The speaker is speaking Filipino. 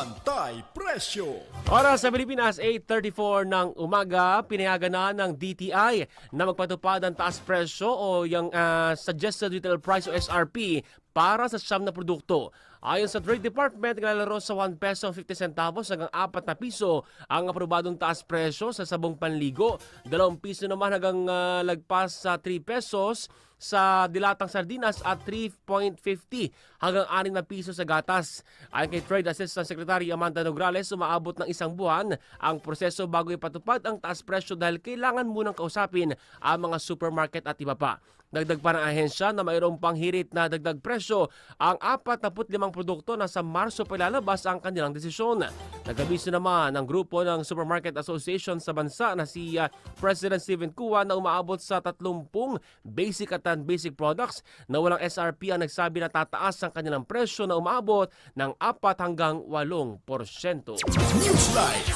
Pantay Presyo. Oras sa Pilipinas, 8.34 ng umaga, pinayagan na ng DTI na magpatupad ang taas presyo o yung ah, Suggested Retail Price o SRP para sa siyam na produkto. Ayon sa Trade Department, naglalaro sa 1 peso 50 centavos hanggang 4 na piso ang aprobadong taas presyo sa sabong panligo. 2 piso naman hanggang ah, lagpas sa 3 pesos sa dilatang sardinas at 3.50 hanggang 6 na piso sa gatas. Ayon kay Trade Assistant Secretary Amanda Nograles, umaabot ng isang buwan ang proseso bago ipatupad ang taas presyo dahil kailangan munang kausapin ang mga supermarket at iba pa. Dagdag pa ng ahensya na mayroong panghirit na dagdag presyo ang 45 produkto na sa Marso pa ilalabas ang kanilang desisyon. Nagabiso naman ang grupo ng Supermarket Association sa bansa na si ah, President Stephen Kua na umaabot sa 30 basic at non-basic products na walang SRP ang nagsabi na tataas ang kanilang presyo na umaabot ng 4 hanggang 8%. Newsline.